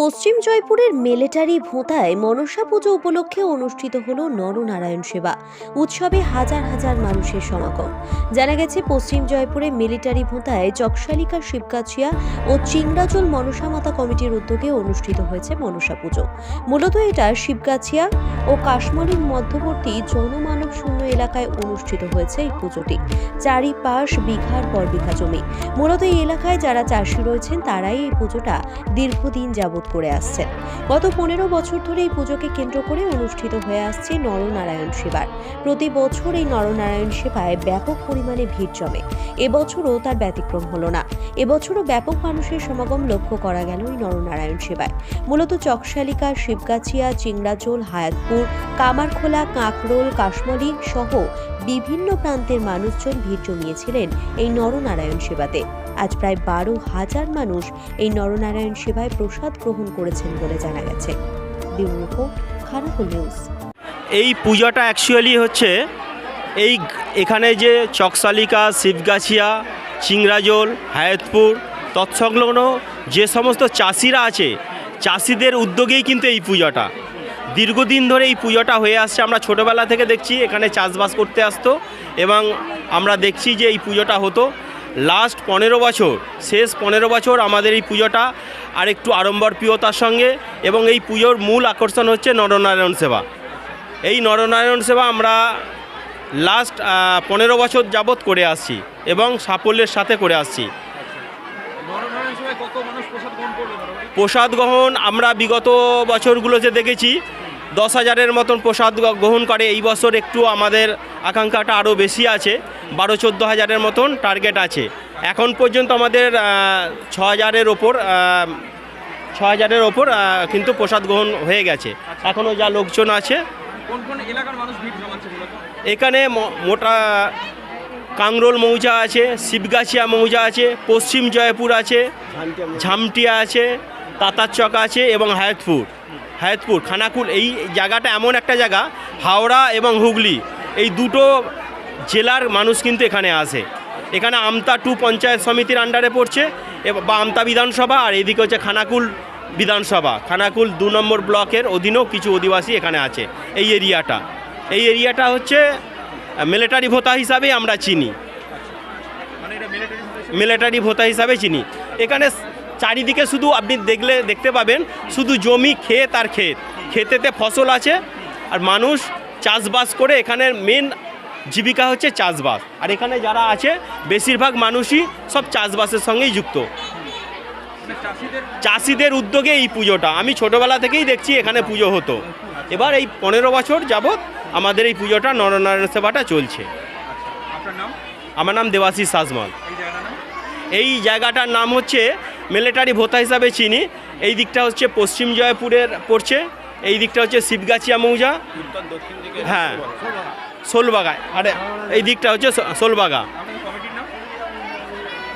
পশ্চিম জয়পুরের মিলিটারি ভোঁতায় মনসা পুজো উপলক্ষে অনুষ্ঠিত হল নরনারায়ণ সেবা। উৎসবে হাজার হাজার মানুষের সমাগম। জানা গেছে, পশ্চিম জয়পুরে মিলিটারি ভোঁতায় চকশালিকা শিবকাছিয়া ও চিংড়াজল মনসা মাতা কমিটির উদ্যোগে অনুষ্ঠিত হয়েছে মনসা পুজো। মূলত এটা শিবগাছিয়া ও কাশমারির মধ্যবর্তী জনমানব শূন্য এলাকায় অনুষ্ঠিত হয়েছে এই পুজোটি। চারিপাশ বিঘার পর বিঘা জমি। মূলত এই এলাকায় যারা চাষি রয়েছেন, তারাই এই পুজোটা দীর্ঘদিন যাবৎ করে আসছেন। গত পনেরো বছর ধরে এই পুজোকে কেন্দ্র করে অনুষ্ঠিত হয়ে আসছে নরনারায়ণ সেবার। প্রতি বছর এই নরনারায়ণ সেবায় ব্যাপক পরিমাণে ভিড় জমে। এবছরও তার ব্যতিক্রম হলো না। এবছরও ব্যাপক মানুষের সমাগম লক্ষ্য করা গেল এই নরনারায়ণ সেবায়। মূলত চকশালিকা, শিবগাছিয়া, চিংড়াচোল, হায়াতপুর, কামারখোলা, কাঁকরোল, কাশমালি সহ বিভিন্ন প্রান্তের মানুষজন ভিড় জমিয়েছিলেন এই নরনারায়ণ সেবাতে। আজ প্রায় বারো হাজার মানুষ এই নরনারায়ণ সেবায় প্রসাদ গ্রহণ করেছেন বলে জানা গেছে। এই পূজাটা অ্যাকচুয়ালি হচ্ছে এই এখানে যে চকসালিকা, শিবগাছিয়া চিংরাজোল হায়াতপুর, তৎসংলগ্ন যে সমস্ত চাষিরা আছে, চাষিদের উদ্যোগেই কিন্তু এই পূজাটা। দীর্ঘদিন ধরে এই পূজাটা হয়ে আসছে। আমরা ছোটোবেলা থেকে দেখছি এখানে চাষবাস করতে আসতো এবং আমরা দেখছি যে এই পুজোটা হতো। লাস্ট পনেরো বছর শেষ পনেরো বছর আমাদের এই পুজোটা আর একটু আড়ম্বর প্রিয়তার সঙ্গে এবং এই পুজোর মূল আকর্ষণ হচ্ছে নরনারায়ণ সেবা। এই নরনারায়ণ সেবা আমরা লাস্ট পনেরো বছর যাবৎ করে আসছি এবং সাফল্যের সাথে করে আসছি। প্রসাদ গ্রহণ আমরা বিগত বছরগুলোতে দেখেছি। দশ হাজারের মতন প্রসাদ গ্রহণ করে। এই বছর একটু আমাদের আকাঙ্ক্ষাটা আরও বেশি আছে। বারো চোদ্দ হাজারের মতন টার্গেট আছে। এখন পর্যন্ত আমাদের ছ হাজারের ওপর ছ হাজারের ওপর কিন্তু প্রসাদ গ্রহণ হয়ে গেছে। এখনও যা লোকজন আছে। এখানে মোটা কাংরোল মৌজা আছে শিবগাছিয়া মৌজা আছে পশ্চিম জয়পুর আছে ঝামটিয়া আছে তাতারচক আছে এবং হায়াতপুর। হায়াতপুর খানাকুল এই জায়গাটা এমন একটা জায়গা হাওড়া এবং হুগলি এই দুটো জেলার মানুষ কিন্তু এখানে আসে। এখানে আমতা টু পঞ্চায়েত সমিতির আন্ডারে পড়ছে বা আমতা বিধানসভা আর এদিকে হচ্ছে খানাকুল বিধানসভা। খানাকুল দু নম্বর ব্লকের অধীনেও কিছু অধিবাসী এখানে আছে এই এরিয়াটা। এই এরিয়াটা হচ্ছে মিলিটারি ভোতা হিসাবে আমরা চিনি। মানে মিলিটারি মিলিটারি ভোতা হিসাবে চিনি। এখানে চারিদিকে শুধু আপনি দেখলে দেখতে পাবেন শুধু জমি ক্ষেত আর ক্ষেত। ক্ষেতেতে ফসল আছে আর মানুষ চাষবাস করে এখানের মেন জীবিকা হচ্ছে চাষবাস। আর এখানে যারা আছে বেশিরভাগ মানুষই সব চাষবাসের সঙ্গেই যুক্ত। চাষিদের উদ্যোগে এই পুজোটা। আমি ছোটোবেলা থেকেই দেখছি এখানে পুজো হতো। এবার এই পনেরো বছর যাবৎ আমাদের এই পুজোটা নরনারায়ণ সেবাটা চলছে। আমার নাম দেবাশিস সাজমল। নাম? এই জায়গাটার নাম হচ্ছে মিলিটারি ভোতা হিসাবে চিনি। এই দিকটা হচ্ছে পশ্চিম জয়পুরের পড়ছে। এই দিকটা হচ্ছে শিবগাছিয়া মৌজা। হ্যাঁ। সোলবাগা আরে এই দিকটা হচ্ছে সোলবাগা।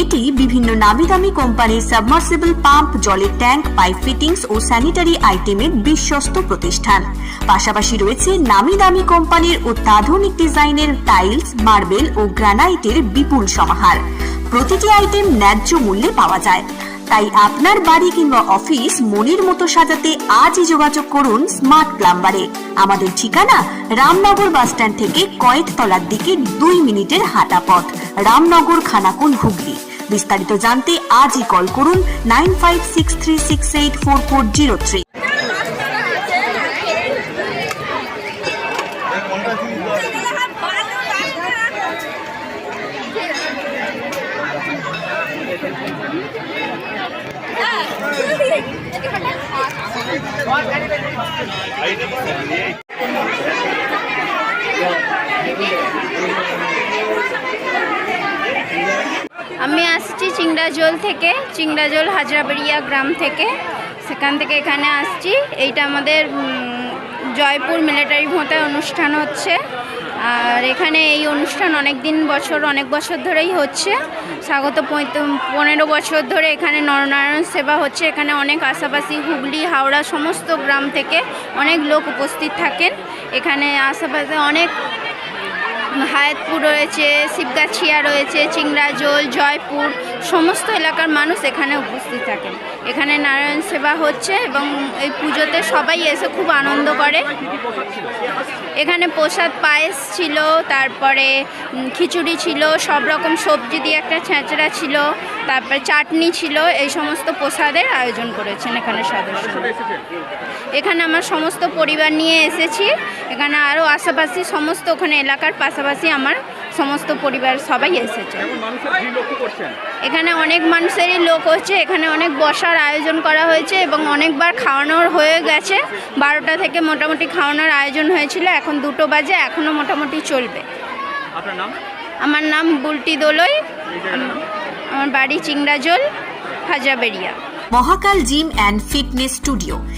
এটি বিভিন্ন নামি দামি কোম্পানির সাবমার্সিবল পাম্প, জলের ট্যাঙ্ক, পাইপ ফিটিংস ও স্যানিটারি আইটেমের বিশ্বস্ত প্রতিষ্ঠান। পাশাপাশি রয়েছে নামি দামি কোম্পানির অত্যাধুনিক ডিজাইনের টাইলস, মার্বেল ও গ্রানাইটের বিপুল সমাহার। প্রতিটি আইটেম ন্যায্য মূল্যে পাওয়া যায়। তাই আপনার বাড়ি কিংবা অফিস মনের মতো সাজাতে আজই যোগাযোগ করুন স্মার্ট প্লাম্বারে। আমাদের ঠিকানা রামনগর বাসস্ট্যান্ড থেকে কয়েকতলার দিকে দুই মিনিটের হাঁটা পথ রামনগর, খানাকুল, হুগলি। বিস্তারিত জানতে আজই কল করুন nine five six three six eight four four zero three Thank you. Chingrajol থেকে, চিংড়াজোল হাজরাবাড়িয়া গ্রাম থেকে। সেখান থেকে এখানে আসছি। এইটা আমাদের জয়পুর মিলিটারি ভোঁতায় অনুষ্ঠান হচ্ছে। আর এখানে এই অনুষ্ঠান অনেক দিন বছর, অনেক বছর ধরেই হচ্ছে। স্বাগত পনেরো বছর ধরে এখানে নরনারায়ণ সেবা হচ্ছে। এখানে অনেক আশাপাশি হুগলি, হাওড়া সমস্ত গ্রাম থেকে অনেক লোক উপস্থিত থাকেন। এখানে আশেপাশে অনেক হায়াতপুর রয়েছে, শিবগাছিয়া রয়েছে, চিংড়াজোল, জয়পুর সমস্ত এলাকার মানুষ এখানে উপস্থিত থাকেন। এখানে নারায়ণ সেবা হচ্ছে এবং এই পুজোতে সবাই এসে খুব আনন্দ করে। এখানে প্রসাদ পায়েস ছিল, তারপরে খিচুড়ি ছিল, সব রকম সবজি দিয়ে একটা ছেঁচড়া ছিল, তারপরে চাটনি ছিল, এই সমস্ত প্রসাদের আয়োজন করেছেন এখানে সদস্য এখানে আমার সমস্ত পরিবার নিয়ে এসেছি। এখানে আরও আশেপাশে সমস্ত ওখানে এলাকার পাশাপাশি আমার সমস্ত পরিবার সবাই এসেছে। কেমন মানুষের ভিড় লক্ষ্য করছেন? এখানে অনেক মানুষেরই লোক হচ্ছে এখানে অনেক বসার আয়োজন করা হয়েছে এবং অনেকবার খাওয়ানোর হয়ে গেছে। বারোটা থেকে মোটামুটি খাওয়ানোর আয়োজন হয়েছিল এখন দুটো বাজে এখনও মোটামুটি চলবে। আপনার নাম? আমার নাম বুলটি দোলই আমার বাড়ি Chingrajol Hajaberia. Mahakal gym and fitness studio.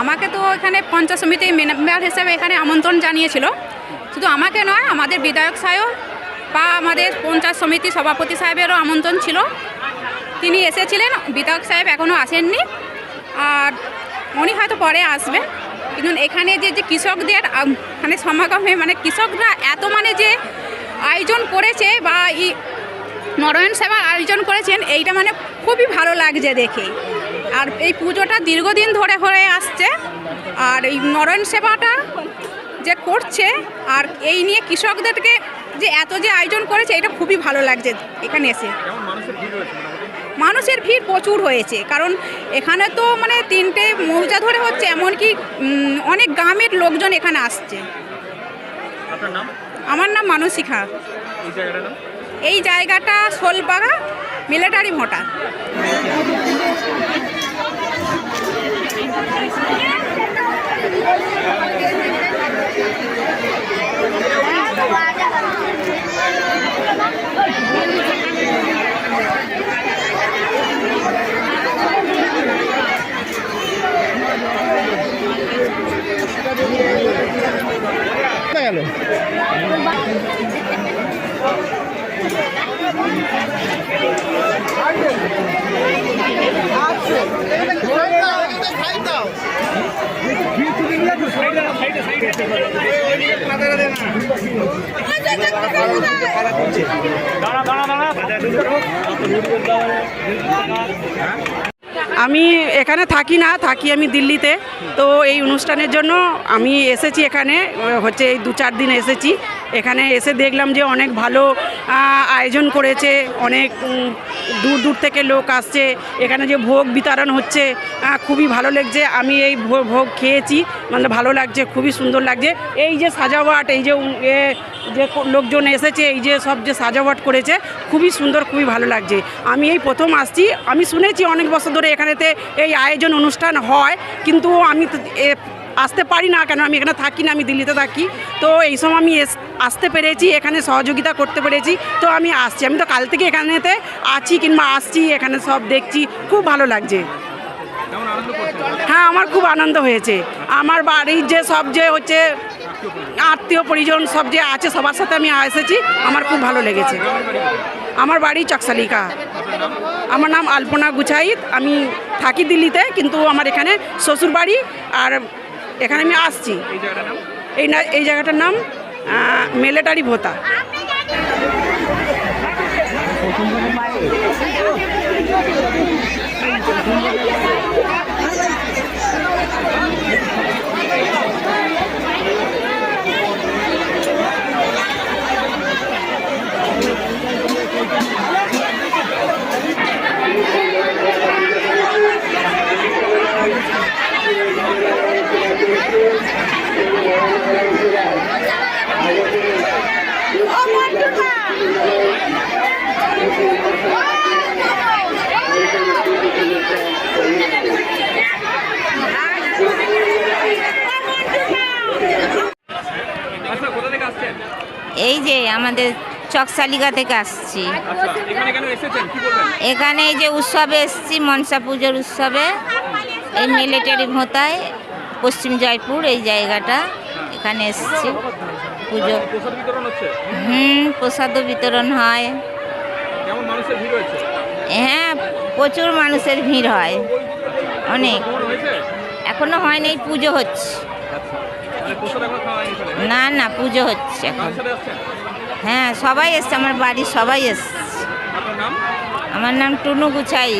আমাকে তো এখানে পঞ্চায়েত সমিতির মেম্বার হিসেবে এখানে আমন্ত্রণ জানিয়েছিল। শুধু আমাকে নয়, আমাদের বিধায়ক সাহেব বা আমাদের পঞ্চায়েত সমিতি সভাপতি সাহেবেরও আমন্ত্রণ ছিল। তিনি এসেছিলেন, বিধায়ক সাহেব এখনও আসেননি। আর উনি হয়তো পরে আসবেন কিন্তু এখানে যে যে কৃষকদের মানে সমাগমে মানে কৃষকরা এত মানে যে আয়োজন করেছে বা এই নরয়ন সেবা আয়োজন করেছেন, এইটা মানে খুবই ভালো লাগছে দেখে। আর এই পুজোটা দীর্ঘদিন ধরে হয়ে আসছে। আর এই নরয়ন সেবাটা যে করছে আর এই নিয়ে কৃষকদেরকে যে এত যে আয়োজন করেছে এটা খুবই ভালো লাগছে এখানে এসে। মানুষের ভিড় প্রচুর হয়েছে কারণ এখানে তো মানে তিনটে মৌজা ধরে হচ্ছে এমনকি অনেক গ্রামের লোকজন এখানে আসছে। আমার নাম মানসিকা। এই এই জায়গাটা শোলবাগা মিলিটারি ভোটা গেল। আচ্ছা আমি এখানে থাকি না, থাকি আমি দিল্লিতে। তো এই অনুষ্ঠানের জন্য আমি এসেছি এখানে, হচ্ছে এই দু চার দিন এসেছি। এখানে এসে দেখলাম যে অনেক ভালো আয়োজন করেছে, অনেক দূর দূর থেকে লোক আসছে। এখানে যে ভোগ বিতরণ হচ্ছে খুবই ভালো লাগছে। আমি এই ভোগ খেয়েছি মানে ভালো লাগছে, খুবই সুন্দর লাগছে। এই যে সাজাওয়াট, এই যে যে লোকজন এসেছে, এই যে সব যে সাজাওয়াট করেছে, খুবই সুন্দর, খুবই ভালো লাগছে। আমি এই প্রথম আসছি। আমি শুনেছি অনেক বছর ধরে এখানেতে এই আয়োজন অনুষ্ঠান হয়, কিন্তু আমি আসতে পারি না কেন? আমি এখানে থাকি না, আমি দিল্লিতে থাকি। তো এই সময় আমি আসতে পেরেছি, এখানে সহযোগিতা করতে পেরেছি। তো আমি আসছি। আমি তো কাল থেকে এখানেতে আছি কিংবা আসছি, এখানে সব দেখছি। খুব ভালো লাগছে। হ্যাঁ আমার খুব আনন্দ হয়েছে। আমার বাড়ির যে সব যে হচ্ছে আত্মীয় পরিজন সব যে আছে, সবার সাথে আমি এসেছি। আমার খুব ভালো লেগেছে। আমার বাড়ি চকসালিকা। আমার নাম আলপনা গুছাইত। আমি থাকি দিল্লিতে, কিন্তু আমার এখানে শ্বশুর বাড়ি আর এখানে আমি আসছি। এই না এই জায়গাটার নাম মেলেটারি ভোতা। আমাদের চকশালিকা থেকে আসছি। এখানে এই যে উৎসবে এসছি, মনসা পুজোর উৎসবে। এই মিলিটারি ভোঁতায়, পশ্চিম জয়পুর, এই জায়গাটা এখানে এসছি। পুজো। হুম, প্রসাদও বিতরণ হয়। হ্যাঁ প্রচুর মানুষের ভিড় হয়। অনেক। এখনও হয়নি, পুজো হচ্ছে। না না পুজো হচ্ছে এখন। হ্যাঁ সবাই এসছে আমার বাড়ির সবাই এসছে। আমার নাম টুনু গুছাই।